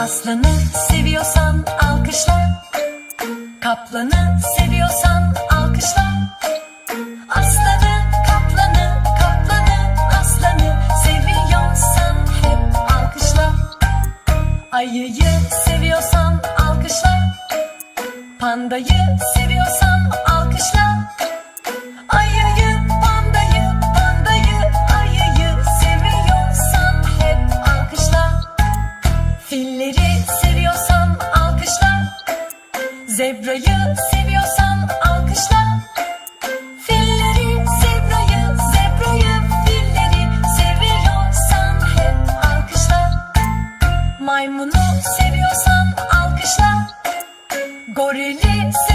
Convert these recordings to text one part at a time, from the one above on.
Aslanı seviyorsan alkışla. Kaplanı seviyorsan alkışla. Aslanı, kaplanı, kaplanı, aslanı seviyorsan hep alkışla. Ayıyı seviyorsan alkışla. Pandayı seviyorsan Zebrayı seviyorsan alkışla. Filleri, zebrayı, zebrayı, filleri seviyorsan hep alkışla. Maymunu seviyorsan alkışla. Gorili seviyorsan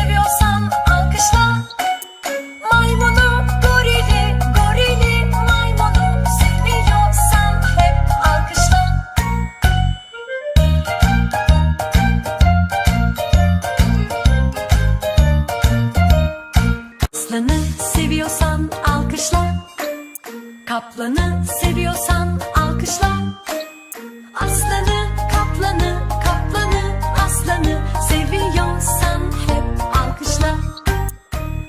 Kaplanı seviyorsan alkışla Aslanı, kaplanı, kaplanı, aslanı seviyorsan hep alkışla.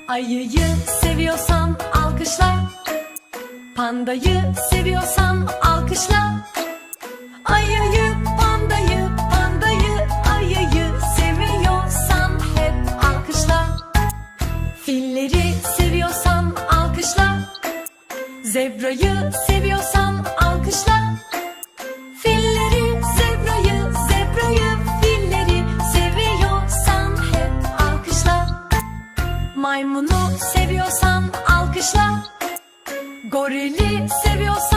Ayıyı seviyorsan alkışla. Pandayı seviyorsan alkışla. Zebrayı seviyorsan alkışla. Filleri, zebrayı, zebrayı, filleri seviyorsan hep alkışla. Maymunu seviyorsan alkışla. Gorili seviyorsan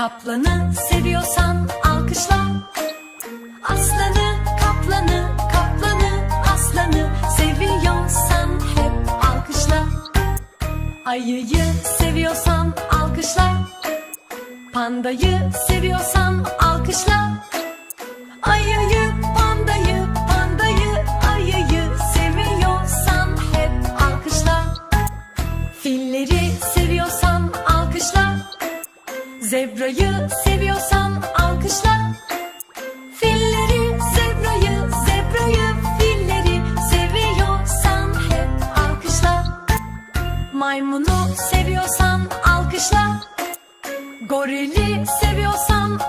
Kaplanı seviyorsan alkışla. Aslanı, kaplanı, kaplanı, aslanı seviyorsan hep alkışla. Ayıyı seviyorsan alkışla. Pandayı seviyorsan alkışla. Ayıyı, Zebrayı seviyorsan alkışla. Filleri, zebrayı, zebrayı, filleri seviyorsan hep alkışla. Maymunu seviyorsan alkışla. Gorili seviyorsan